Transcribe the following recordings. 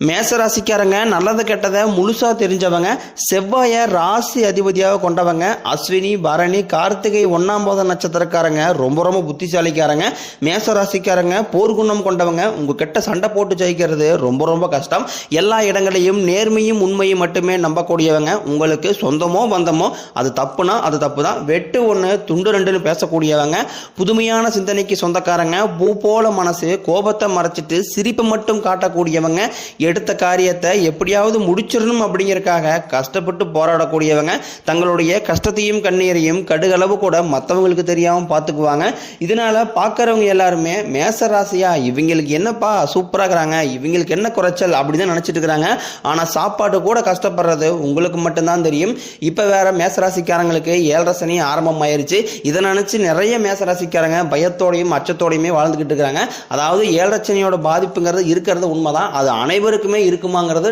மேசராசிக்காரங்க நல்லது கெட்டதை முழுசாக தெரிஞ்சவங்க செவ்வாயை ராசி அதிபதியாக கொண்டவங்க அஸ்வினி பரணி கார்த்திகை ஒன்றாம் போத நட்சத்திரக்காரங்க ரொம்ப ரொம்ப புத்திசாலிக்காரங்க மேசராசிக்காரங்க போர்க்குணம் கொண்டவங்க உங்கள் கிட்ட சண்டை போட்டு ஜெயிக்கிறது ரொம்ப ரொம்ப கஷ்டம். எல்லா இடங்களையும் நேர்மையும் உண்மையும் மட்டுமே நம்பக்கூடியவங்க. உங்களுக்கு சொந்தமோ பந்தமோ அது தப்புனா அது தப்பு தான் வெட்டு ஒன்று துண்டு ரெண்டுன்னு பேசக்கூடியவங்க. புதுமையான சிந்தனைக்கு சொந்தக்காரங்க பூ போல மனசு கோபத்தை மறைச்சிட்டு சிரிப்பை மட்டும் காட்டக்கூடியவங்க. எடுத்த காரியத்தை எப்படியாவது முடிச்சிடணும் அப்படிங்கிறக்காக கஷ்டப்பட்டு போராடக்கூடியவங்க தங்களுடைய கஷ்டத்தையும் கண்ணீரையும் கடுகளவு கூட மற்றவங்களுக்கு தெரியாமல் பார்த்துக்குவாங்க. இதனால பார்க்குறவங்க எல்லாருமே மேச ராசியா இவங்களுக்கு என்னப்பா சூப்பராக இருக்கிறாங்க இவங்களுக்கு என்ன குறைச்சல் அப்படின்னு தான் நினச்சிட்டு இருக்கிறாங்க. ஆனால் சாப்பாடு கூட கஷ்டப்படுறது உங்களுக்கு மட்டும்தான் தெரியும். இப்போ வேற மேசராசிக்காரங்களுக்கு ஏழரை சனி ஆரம்பம் ஆயிருச்சு. இதை நினச்சி நிறைய மேசராசிக்காரங்க பயத்தோடையும் அச்சத்தோடையுமே வாழ்ந்துக்கிட்டு இருக்கிறாங்க. அதாவது ஏழரை சனியோட பாதிப்புங்கிறது இருக்கிறது உண்மைதான். அது அனைவரும் அனைவருக்குமே இருக்குமாங்கிறது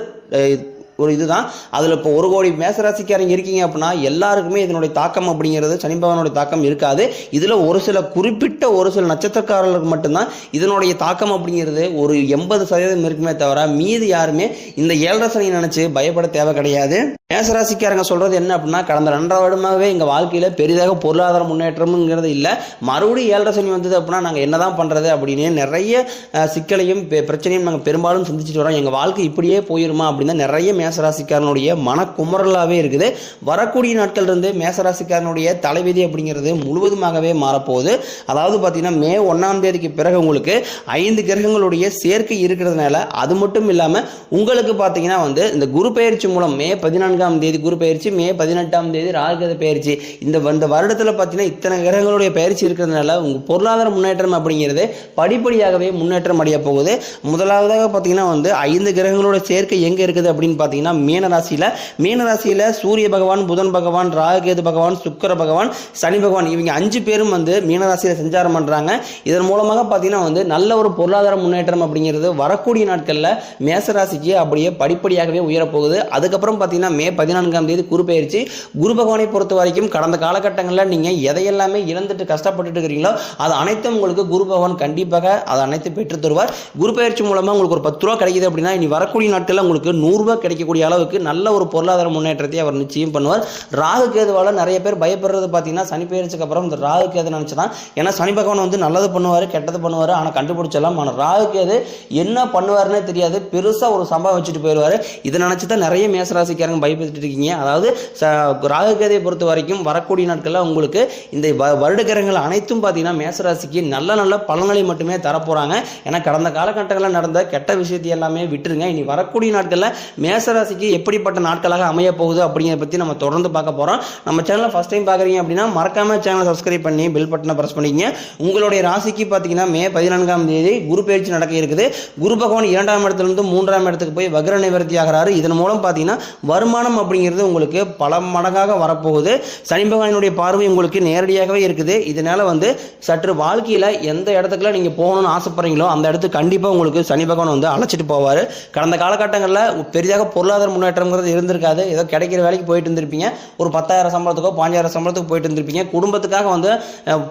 ஒரு இதுதான். அதில் இப்போ ஒரு கோடி மேசராசிக்காரங்க இருக்கீங்க அப்படின்னா எல்லாருக்குமே இதனுடைய தாக்கம் அப்படிங்கிறது சனி பகவானுடைய தாக்கம் இருக்காது. இதில் ஒரு சில குறிப்பிட்ட ஒரு சில நட்சத்திரக்காரர்களுக்கு மட்டும்தான் இதனுடைய தாக்கம் அப்படிங்கிறது ஒரு எண்பது சதவீதம் இருக்குமே தவிர மீதி யாருமே இந்த ஏழரை சனி நினச்சி பயப்பட தேவை கிடையாது. மேசராசிக்காரங்க சொல்கிறது என்ன அப்படின்னா கடந்த ரெண்டரை வருடமாகவே எங்கள் வாழ்க்கையில் பெரிதாக பொருளாதார முன்னேற்றம்ங்கிறது இல்லை. மறுபடியும் ஏழரை சனி வந்தது அப்படின்னா நாங்கள் என்னதான் பண்ணுறது அப்படின்னு நிறைய சிக்கலையும் பெ- பிரச்சனையும் நாங்கள் பெரும்பாலும் சந்திச்சுட்டு வரோம் எங்கள் வாழ்க்கை இப்படியே போயிருமா அப்படின்னு நிறைய மேசராசிக்காரனுடைய மனக்குமரலாகவே இருக்குது. வரக்கூடிய நாட்கள் இருந்து மேசராசிக்காரனுடைய தலைவிதி அப்படிங்கிறது முழுவதுமாகவே மாறப்போகுது. அதாவது பார்த்தீங்கன்னா மே ஒன்றாம் தேதிக்கு பிறகு உங்களுக்கு ஐந்து கிரகங்களுடைய சேர்க்கை இருக்கிறதுனால அது மட்டும் இல்லாமல் உங்களுக்கு பார்த்தீங்கன்னா வந்து இந்த குரு பயிற்சி மூலம் மே பதினான்காம் தேதி குரு பயிற்சி மே பதினெட்டாம் தேதி ராகுகத பயிற்சி இந்த இந்த வருடத்தில் பார்த்தீங்கன்னா இத்தனை கிரகங்களுடைய பயிற்சி இருக்கிறதுனால உங்கள் பொருளாதார முன்னேற்றம் அப்படிங்கிறது படிப்படியாகவே முன்னேற்றம் அடைய போகுது முதலாவதாக பார்த்தீங்கன்னா வந்து ஐந்து கிரகங்களோட சேர்க்கை எங்கே இருக்குது அப்படின்னு பார்த்தீங்கன்னா மீன ராசியில் மீன ராசியில் சூரிய பகவான் புதன் பகவான் ராகுகேது பகவான் சுக்கர பகவான் சனி பகவான் இவங்க அஞ்சு பேரும் வந்து மீன ராசியில் சஞ்சாரம் பண்ணுறாங்க இதன் மூலமாக பார்த்தீங்கன்னா வந்து நல்ல ஒரு பொருளாதார முன்னேற்றம் அப்படிங்கிறது வரக்கூடிய நாட்களில் மேசராசிக்கு அப்படியே படிப்படியாகவே உயரப்போகுது. அதுக்கப்புறம் பார்த்தீங்கன்னா மே பதினான்காம் தேதி குரு பயிற்சி குரு பகவானை பொறுத்த வரைக்கும் கடந்த காலகட்டங்களில் நீங்கள் எதையெல்லாமே இழந்துட்டு கஷ்டப்பட்டுட்டு இருக்கிறீங்களோ அது அனைத்தும் உங்களுக்கு குரு பகவான் கண்டிப்பாக அதை அனைத்து பெற்று தருவார். குரு பயிற்சி மூலமாக உங்களுக்கு ஒரு பத்து ரூபா கிடைக்குது அப்படின்னா இனி வரக்கூடிய நாட்களில் உங்களுக்கு நூறுரூவா வைக்கக்கூடிய அளவுக்கு நல்ல ஒரு பொருளாதார முன்னேற்றத்தை அவர் நிச்சயம் பண்ணுவார். ராகு கேதுவால் நிறைய பேர் பயப்படுறது பார்த்தீங்கன்னா சனி பெயர்ச்சிக்கு அப்புறம் இந்த ராகு கேது நினச்சி தான் ஏன்னா சனி பகவான் வந்து நல்லது பண்ணுவார் கெட்டது பண்ணுவார் ஆனால் கண்டுபிடிச்சலாம் ஆனால் ராகு கேது என்ன பண்ணுவாருன்னே தெரியாது. பெருசாக ஒரு சம்பவம் வச்சுட்டு போயிடுவார். இதை நினச்சி தான் நிறைய மேசராசிக்காரங்க பயப்பட்டுட்டு இருக்கீங்க. அதாவது ராகு கேதையை பொறுத்த வரைக்கும் வரக்கூடிய நாட்களில் உங்களுக்கு இந்த வ- வருடகிரகங்கள் அனைத்தும் பார்த்தீங்கன்னா மேசராசிக்கு நல்ல நல்ல பலன்களை மட்டுமே தரப்போகிறாங்க ஏன்னா கடந்த காலகட்டங்களில் நடந்த கெட்ட விஷயத்தை எல்லாமே விட்டுருங்க. இனி வரக்கூடிய நாட்களில் மேச மேசராசிக்கு எப்படிப்பட்ட நாட்களாக அமைய போகுது அப்படிங்கிறத பற்றி நம்ம தொடர்ந்து பார்க்க போகிறோம் நம்ம சேனலை ஃபஸ்ட் டைம் பார்க்குறீங்க அப்படின்னா மறக்காம சேனலை சப்ஸ்கிரைப் பண்ணி பில் பட்டனை ப்ரெஸ் பண்ணிக்கங்க. உங்களுடைய ராசிக்கு பார்த்தீங்கன்னா மே பதினான்காம் தேதி குரு பயிற்சி நடக்க இருக்குது. குரு பகவான் இரண்டாம் இடத்துலேருந்து மூன்றாம் இடத்துக்கு போய் வக்ர நிவர்த்தி ஆகிறாரு. இதன் மூலம் பார்த்தீங்கன்னா வருமானம் அப்படிங்கிறது உங்களுக்கு பல மடங்காக வரப்போகுது. சனி பகவானுடைய பார்வை உங்களுக்கு நேரடியாகவே இருக்குது. இதனால வந்து சற்று வாழ்க்கையில் எந்த இடத்துக்குலாம் நீங்கள் போகணும்னு ஆசைப்படுறீங்களோ அந்த இடத்துக்கு கண்டிப்பாக உங்களுக்கு சனி பகவான் வந்து அழைச்சிட்டு போவார். கடந்த காலகட்டங்களில் பெரிதாக பொருளாதார முன்னேற்றம்ங்கிறது இருந்திருக்காது. ஏதோ கிடைக்கிற வேலைக்கு போயிட்டு இருந்திருப்பீங்க. ஒரு பத்தாயிரம் சம்பளத்துக்கோ பாஞ்சாயிரம் சம்பளத்துக்கு போயிட்டு இருந்திருப்பீங்க. குடும்பத்துக்காக வந்து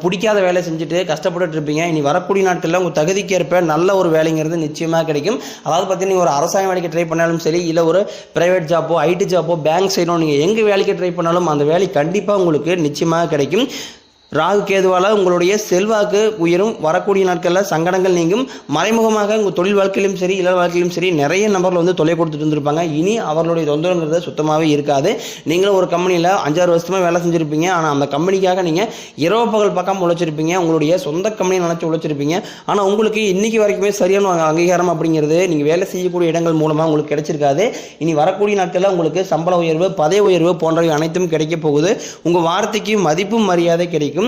பிடிக்காத வேலை செஞ்சுட்டு கஷ்டப்பட்டுட்டு இருப்பீங்க. இனி வரக்கூடிய நாட்களில் உங்கள் தகுதிக்கேற்ப நல்ல ஒரு வேலைங்கிறது நிச்சயமாக கிடைக்கும். அதாவது பார்த்தீங்கன்னா நீங்கள் ஒரு அரசாங்க வேலைக்கு ட்ரை பண்ணாலும் சரி இல்லை ஒரு பிரைவேட் ஜாப்போ ஐடி ஜாப்போ பேங்க் சைடோ நீங்கள் எங்கே வேலைக்கு ட்ரை பண்ணாலும் அந்த வேலை கண்டிப்பாக உங்களுக்கு நிச்சயமாக கிடைக்கும். ராகு கேதுவால் உங்களுடைய செல்வாக்கு உயரும். வரக்கூடிய நாட்களில் சங்கடங்கள் நீங்கும். மறைமுகமாக உங்கள் தொழில் வாழ்க்கையிலும் சரி இள வாழ்க்கையிலும் சரி நிறைய நபர்கள் வந்து தொலை கொடுத்துட்டு இருந்திருப்பாங்க. இனி அவர்களுடைய தொந்தரவுங்கிறது சுத்தமாகவே இருக்காது. நீங்களும் ஒரு கம்பெனியில் அஞ்சாறு வருஷமாக வேலை செஞ்சுருப்பீங்க. ஆனால் அந்த கம்பெனிக்காக நீங்கள் இரவு பகல் பக்கம் உழைச்சிருப்பீங்க. உங்களுடைய சொந்த கம்பெனியை நினச்சி உழைச்சிருப்பீங்க. ஆனால் உங்களுக்கு இன்றைக்கி வரைக்குமே சரியான அங்கீகாரம் அப்படிங்கிறது நீங்கள் வேலை செய்யக்கூடிய இடங்கள் மூலமாக உங்களுக்கு கிடைச்சிருக்காது. இனி வரக்கூடிய நாட்களில் உங்களுக்கு சம்பள உயர்வு பதவி உயர்வு போன்றவை அனைத்தும் கிடைக்க போகுது. உங்கள் வார்த்தைக்கு மதிப்பும் மரியாதை கிடைக்கும்.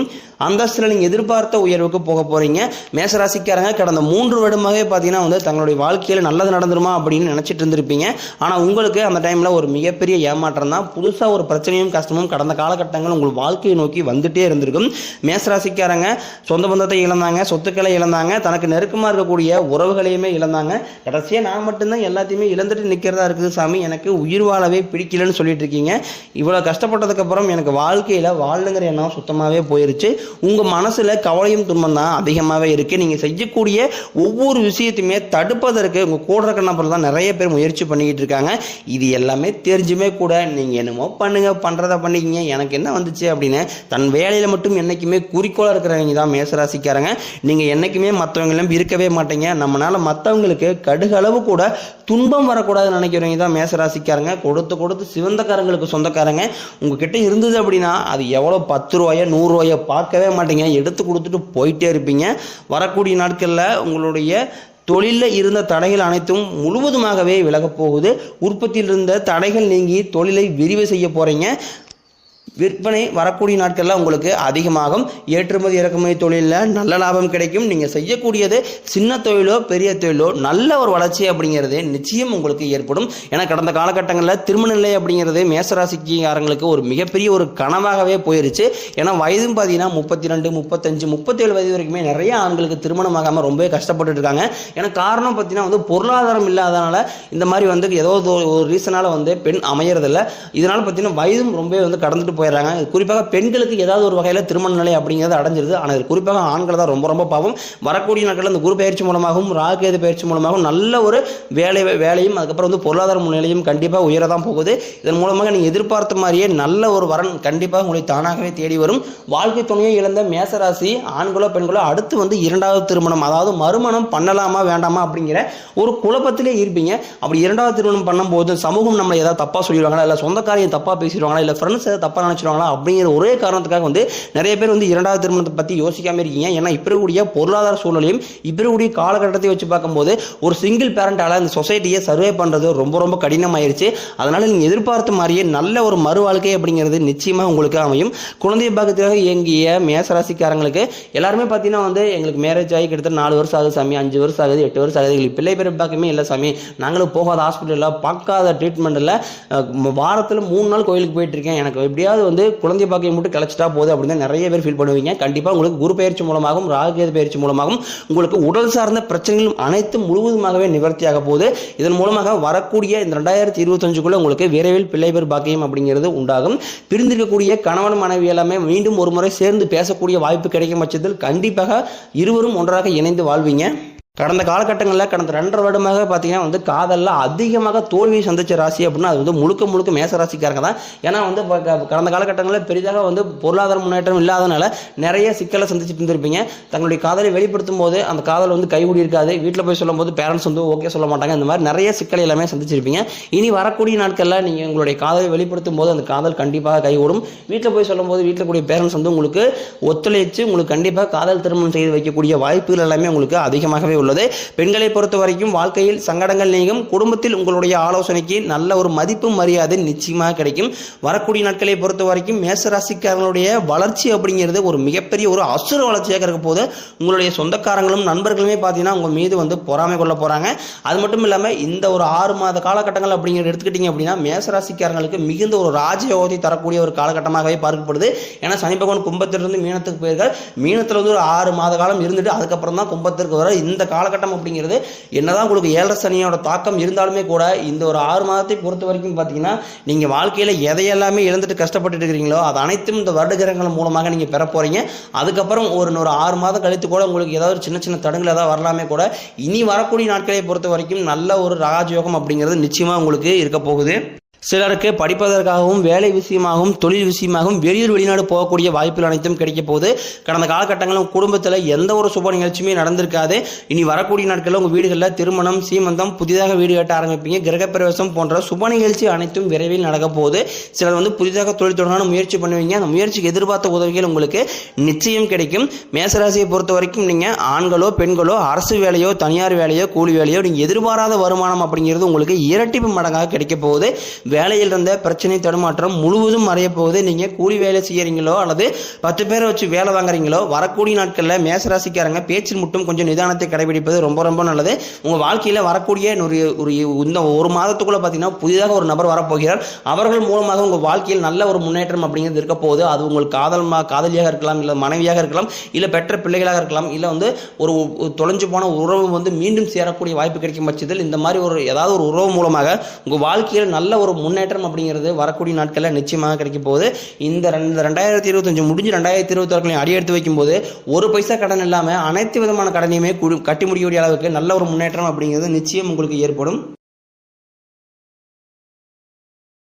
அந்தஸ்தில் நீங்கள் எதிர்பார்த்த உயர்வுக்கு போக போகிறீங்க மேசராசிக்காரங்க கடந்த மூன்று வருடமாகவே பார்த்தீங்கன்னா வந்து தங்களுடைய வாழ்க்கையில் நல்லது நடந்துருமா அப்படின்னு நினச்சிட்டு இருந்திருப்பீங்க. ஆனால் உங்களுக்கு அந்த டைமில் ஒரு மிகப்பெரிய ஏமாற்றம் தான். புதுசாக ஒரு பிரச்சனையும் கஷ்டமும் கடந்த காலகட்டங்கள் உங்கள் வாழ்க்கையை நோக்கி வந்துட்டே இருந்திருக்கும். மேசராசிக்காரங்க சொந்த பந்தத்தை இழந்தாங்க சொத்துக்களை இழந்தாங்க தனக்கு நெருக்கமாக இருக்கக்கூடிய உறவுகளையுமே இழந்தாங்க. கடைசியாக நான் மட்டும்தான் எல்லாத்தையுமே இழந்துட்டு நிற்கிறதா இருக்குது சாமி. எனக்கு உயிர் வாழவே பிடிக்கலன்னு சொல்லிட்டு இருக்கீங்க. இவ்வளோ கஷ்டப்பட்டதுக்கப்புறம் எனக்கு வாழ்க்கையில் வாழணுங்கிற எண்ணம் சுத்தமாகவே போயிருக்கு போயிருச்சு. உங்கள் மனசில் கவலையும் துன்பம் தான் அதிகமாகவே இருக்குது நீங்கள் செய்யக்கூடிய ஒவ்வொரு விஷயத்தையுமே தடுப்பதற்கு உங்கள் கூட இருக்க நபர் தான் நிறைய பேர் முயற்சி பண்ணிக்கிட்டு இருக்காங்க. இது எல்லாமே தெரிஞ்சுமே கூட நீங்கள் என்னமோ பண்ணுங்க பண்ணுறதை பண்ணிக்கிங்க எனக்கு என்ன வந்துச்சு அப்படின்னு தன் வேலையில் மட்டும் என்றைக்குமே குறிக்கோளாக இருக்கிறவங்க தான் மேசராசிக்காரங்க. நீங்கள் என்றைக்குமே மற்றவங்களும் இருக்கவே மாட்டீங்க. நம்மளால் மற்றவங்களுக்கு கடுகளவு கூட துன்பம் வரக்கூடாதுன்னு நினைக்கிறவங்க தான் மேசராசிக்காரங்க. கொடுத்து கொடுத்து சிவந்தக்காரங்களுக்கு சொந்தக்காரங்க. உங்ககிட்ட இருந்தது அப்படின்னா அது எவ்வளோ பத்து ரூபாயோ நூறுரூவாயோ பார்க்கவே மாட்டீங்க. எடுத்து கொடுத்துட்டு போயிட்டே இருப்பீங்க. வரக்கூடிய நாட்களில் உங்களுடைய தொழிலில் இருந்த தடைகள் அனைத்தும் முழுவதுமாகவே விலகப் போகுது. உற்பத்தியில் இருந்த தடைகள் நீங்கி தொழிலை விரிவு செய்ய போகிறீங்க விற்பனை வரக்கூடிய நாட்களில் உங்களுக்கு அதிகமாகும். ஏற்றுமதி இறக்குமதி தொழிலில் நல்ல லாபம் கிடைக்கும். நீங்கள் செய்யக்கூடியது சின்ன தொழிலோ பெரிய தொழிலோ நல்ல ஒரு வளர்ச்சி அப்படிங்கிறது நிச்சயம் உங்களுக்கு ஏற்படும். ஏன்னா கடந்த காலகட்டங்களில் திருமண நிலை அப்படிங்கிறது மேசராசிக்காரங்களுக்கு ஒரு மிகப்பெரிய ஒரு கனவாகவே போயிருச்சு. ஏன்னா வயதும் பார்த்தீங்கன்னா முப்பத்தி ரெண்டு முப்பத்தஞ்சு முப்பத்தேழு வயது வரைக்குமே நிறைய ஆண்களுக்கு திருமணம் ஆகாமல் ரொம்பவே கஷ்டப்பட்டுட்டு இருக்காங்க. ஏன்னா காரணம் பார்த்தீங்கன்னா வந்து பொருளாதாரம் இல்லாதனால இந்த மாதிரி வந்து ஏதோ ஒரு- ரீசனால் வந்து பெண் அமையறதில்ல. இதனால் பார்த்தீங்கன்னா வயதும் ரொம்பவே வந்து கடந்துட்டு போயிடுறாங்க. குறிப்பாக பெண்களுக்கு ஏதாவது ஒரு வகையில் திருமண நிலை அப்படிங்கிறது அடைஞ்சிருது. ஆனால் இது குறிப்பாக ஆண்கள் தான் ரொம்ப ரொம்ப பாவம். வரக்கூடிய நாட்களில் இந்த குரு பயிற்சி மூலமாகவும் ராகேது பயிற்சி மூலமாகவும் நல்ல ஒரு வேலை வேலையும் அதுக்கப்புறம் வந்து பொருளாதார நிலையும் கண்டிப்பாக உயர தான் போகுது. இதன் மூலமாக நீங்கள் எதிர்பார்த்த மாதிரியே நல்ல ஒரு வரன் கண்டிப்பாக உங்களை தானாகவே தேடி வரும். வாழ்க்கை துணையை இழந்த மேசராசி ஆண்களோ பெண்களோ அடுத்து வந்து இரண்டாவது திருமணம் அதாவது மறுமணம் பண்ணலாமா வேண்டாமா அப்படிங்கிற ஒரு குழப்பத்திலே இருப்பீங்க. அப்படி இரண்டாவது திருமணம் பண்ணும்போது சமூகம் நம்மளை ஏதாவது தப்பாக சொல்லிடுவாங்களா? இல்லை சொந்தக்காரையும் தப்பாக பேசிடுவாங்களா? இல்லை ஃப்ரெண்ட்ஸ் ஏதாவது தப்பாக நினச்சிடுவாங்களா அப்படிங்கிற ஒரே காரணத்துக்காக வந்து நிறைய பேர் வந்து இரண்டாவது திருமணத்தை பற்றி யோசிக்காமல் இருக்கீங்க. ஏன்னா இப்போ இருக்கக்கூடிய பொருளாதார சூழலையும் இப்போ இருக்கக்கூடிய காலகட்டத்தை வச்சு பார்க்கும்போது ஒரு சிங்கிள் பேரண்டால் அந்த சொசைட்டியை சர்வே பண்ணுறது ரொம்ப ரொம்ப கடினமாயிருச்சு. அதனால் நீங்கள் எதிர்பார்த்த மாதிரியே நல்ல ஒரு மறு வாழ்க்கை அப்படிங்கிறது நிச்சயமாக உங்களுக்கு அமையும். குழந்தை பாகத்திற்காக இயங்கிய மேசராசிக்காரங்களுக்கு எல்லாருமே பார்த்தீங்கன்னா வந்து எங்களுக்கு மேரேஜ் ஆகி கிட்டத்தட்ட நாலு வருஷம் ஆகுது சாமி அஞ்சு வருஷம் ஆகுது எட்டு வருஷம் ஆகுது. எங்களுக்கு பிள்ளை பேர் பார்க்கமே இல்லை சாமி. நாங்களும் போகாத ஹாஸ்பிட்டலில் பார்க்காத ட்ரீட்மெண்ட்டில் வாரத்தில் மூணு நாள் கோயிலுக்கு போயிட்டு இருக்கேன். எனக்கு எப்படியாவது வந்து குழந்தை பாக்கியம் மட்டும் கிளச்சிட்டா போகுது அப்படின்னு நிறைய பேர் ஃபீல் பண்ணுவீங்க. கண்டிப்பாக உங்களுக்கு குரு பயிற்சி மூலமாகவும் ராகுகேது பயிற்சி மூலமாகவும் உங்களுக்கு உடல் சார்ந்த பிரச்சனைகளும் அனைத்தும் முழுவதுமாகவே நிவர்த்தியாக போகுது. இதன் மூலமாக வரக்கூடிய இந்த ரெண்டாயிரத்தி இருபத்தஞ்சுக்குள்ள உங்களுக்கு விரைவில் பிள்ளை பேர் பாக்கியம் அப்படிங்கிறது உண்டாகும். பிரிந்திருக்கக்கூடிய கணவன் மனைவி எல்லாமே மீண்டும் ஒரு முறை சேர்ந்து பேசக்கூடிய வாய்ப்பு கிடைக்கும் பட்சத்தில் கண்டிப்பாக இருவரும் ஒன்றாக இணைந்து வாழ்வீங்க. கடந்த காலகட்டங்களில் கடந்த ரெண்டரை வருடமாக பார்த்தீங்கன்னா வந்து காதலில் அதிகமாக தோல்வியை சந்திச்ச ராசி அப்படின்னா அது வந்து முழுக்க முழுக்க மேச ராசிக்காரங்க தான். ஏன்னா வந்து கடந்த காலகட்டங்களில் பெரிதாக வந்து பொருளாதார முன்னேற்றம் இல்லாதனால நிறைய சிக்கலை சந்திச்சுட்டு இருந்திருப்பீங்க. தங்களுடைய காதலை வெளிப்படுத்தும் போது அந்த காதல் வந்து கைகூடி இருக்காது. வீட்டில் போய் சொல்லும்போது பேரண்ட்ஸ் வந்து ஓகே சொல்ல மாட்டாங்க. இந்த மாதிரி நிறைய சிக்கலை எல்லாமே சந்திச்சிருப்பீங்க. இனி வரக்கூடிய நாட்களில் நீங்கள் உங்களுடைய காதலை வெளிப்படுத்தும் போது அந்த காதல் கண்டிப்பாக கைகூடும். வீட்டில் போய் சொல்லும்போது வீட்டில் கூடிய பேரண்ட்ஸ் வந்து உங்களுக்கு ஒத்துழைச்சு உங்களுக்கு கண்டிப்பாக காதல் திருமணம் செய்து வைக்கக்கூடிய வாய்ப்புகள் எல்லாமே உங்களுக்கு அதிகமாகவே உள்ளது பெண்களை பொறுத்த வரைக்கும் வாழ்க்கையில் சங்கடங்கள் நீங்கும். குடும்பத்தில் உங்களுடைய ஆலோசனைக்கு நல்ல ஒரு மதிப்பு மரியாதை நிச்சயமாக கிடைக்கும். வரக்கூடிய நாட்களை பொறுத்த வரைக்கும் மேசராசிக்காரங்களுடைய வளர்ச்சி அப்படிங்கிறது ஒரு மிகப்பெரிய ஒரு அசுர வளர்ச்சியாக இருக்க போது உங்களுடைய சொந்தக்காரங்களும் நண்பர்களுமே பார்த்தீங்கன்னா உங்கள் மீது வந்து பொறாமை கொள்ள போகிறாங்க அது மட்டும் இல்லாமல் இந்த ஒரு ஆறு மாத காலகட்டங்கள் அப்படிங்கிறத எடுத்துக்கிட்டிங்க அப்படின்னா மேசராசிக்காரங்களுக்கு மிகுந்த ஒரு ராஜயோகத்தை தரக்கூடிய ஒரு காலகட்டமாகவே பார்க்கப்படுது. ஏன்னா சனி பகவான் கும்பத்திலிருந்து மீனத்துக்கு போயிருக்கார். மீனத்தில் வந்து ஒரு ஆறு மாத காலம் இருந்துட்டு அதுக்கப்புறம் தான் கும்பத்திற்கு வர இந்த காலகட்டம் அப்படிங்கிறது என்னதான் உங்களுக்கு ஏழரை சனியோட தாக்கம் இருந்தாலுமே கூட இந்த ஒரு ஆறு மாதத்தை பொறுத்த வரைக்கும் பார்த்தீங்கன்னா நீங்கள் வாழ்க்கையில் எதையெல்லாமே இழந்துட்டு கஷ்டப்பட்டு இருக்கிறீங்களோ அது அனைத்தும் இந்த வருடகிரகங்கள் மூலமாக நீங்கள் பெற போகிறீங்க அதுக்கப்புறம் ஒரு ஒரு ஆறு மாதம் கழித்து கூட உங்களுக்கு ஏதாவது ஒரு சின்ன சின்ன தடங்கள் ஏதாவது வரலாமே கூட இனி வரக்கூடிய நாட்களை பொறுத்த வரைக்கும் நல்ல ஒரு ராஜயோகம் அப்படிங்கிறது நிச்சயமாக உங்களுக்கு இருக்க போகுது. சிலருக்கு படிப்பதற்காகவும் வேலை விஷயமாகவும் தொழில் விஷயமாகவும் வெளியூர் வெளிநாடு போகக்கூடிய வாய்ப்புகள் அனைத்தும் கிடைக்க போது கடந்த காலகட்டங்களில் குடும்பத்தில் எந்த ஒரு சுப நிகழ்ச்சியுமே நடந்திருக்காது. இனி வரக்கூடிய நாட்களில் உங்கள் வீடுகளில் திருமணம் சீமந்தம் புதிதாக வீடு கட்ட ஆரம்பிப்பீங்க. கிரகப்பிரவேசம் போன்ற சுப நிகழ்ச்சி அனைத்தும் விரைவில் நடக்க போகுது சிலர் வந்து புதிதாக தொழில் தொடரான முயற்சி பண்ணுவீங்க. அந்த முயற்சிக்கு எதிர்பார்த்த உதவிகள் உங்களுக்கு நிச்சயம் கிடைக்கும். மேசராசியை பொறுத்த வரைக்கும் நீங்கள் ஆண்களோ பெண்களோ அரசு வேலையோ தனியார் வேலையோ கூலி வேலையோ நீங்கள் எதிர்பாராத வருமானம் அப்படிங்கிறது உங்களுக்கு இரட்டிப்பு மடங்காக கிடைக்க போகுது வேலையில் இருந்த பிரச்சனை தடுமாற்றம் முழுவதும் மறையப்போகுது நீங்கள் கூலி வேலை செய்கிறீங்களோ அல்லது பத்து பேரை வச்சு வேலை வாங்குறீங்களோ வரக்கூடிய நாட்களில் மேசராசிக்காரங்க பேச்சில் மட்டும் கொஞ்சம் நிதானத்தை கடைபிடிப்பது ரொம்ப ரொம்ப நல்லது. உங்கள் வாழ்க்கையில் வரக்கூடிய ஒரு ஒரு இந்த ஒரு மாதத்துக்குள்ளே பார்த்தீங்கன்னா புதிதாக ஒரு நபர் வரப்போகிறார். அவர்கள் மூலமாக உங்கள் வாழ்க்கையில் நல்ல ஒரு முன்னேற்றம் அப்படிங்கிறது இருக்க போகுது. அது உங்கள் காதல் மா காதலியாக இருக்கலாம் இல்லை மனைவியாக இருக்கலாம் இல்லை பெற்ற பிள்ளைகளாக இருக்கலாம் இல்லை வந்து ஒரு ஒரு தொலைஞ்சு போன உறவு வந்து மீண்டும் சேரக்கூடிய வாய்ப்பு கிடைக்கும் பட்சத்தில் இந்த மாதிரி ஒரு ஏதாவது ஒரு உறவு மூலமாக உங்கள் வாழ்க்கையில் நல்ல ஒரு முன்னேற்றம் அப்படிங்கிறது வரக்கூடிய நாட்களில் நிச்சயமாக கிடைக்க போகுது. இந்த ரெண்டு ரெண்டாயிரத்தி இருபத்தஞ்சு முடிஞ்சு ரெண்டாயிரத்தி இருபத்தாறுகளையும் அடி எடுத்து வைக்கும்போது ஒரு பைசா கடன் இல்லாமல் அனைத்து விதமான கடனையுமே கட்டி முடியக்கூடிய அளவுக்கு நல்ல ஒரு முன்னேற்றம் அப்படிங்கிறது நிச்சயம் உங்களுக்கு ஏற்படும்.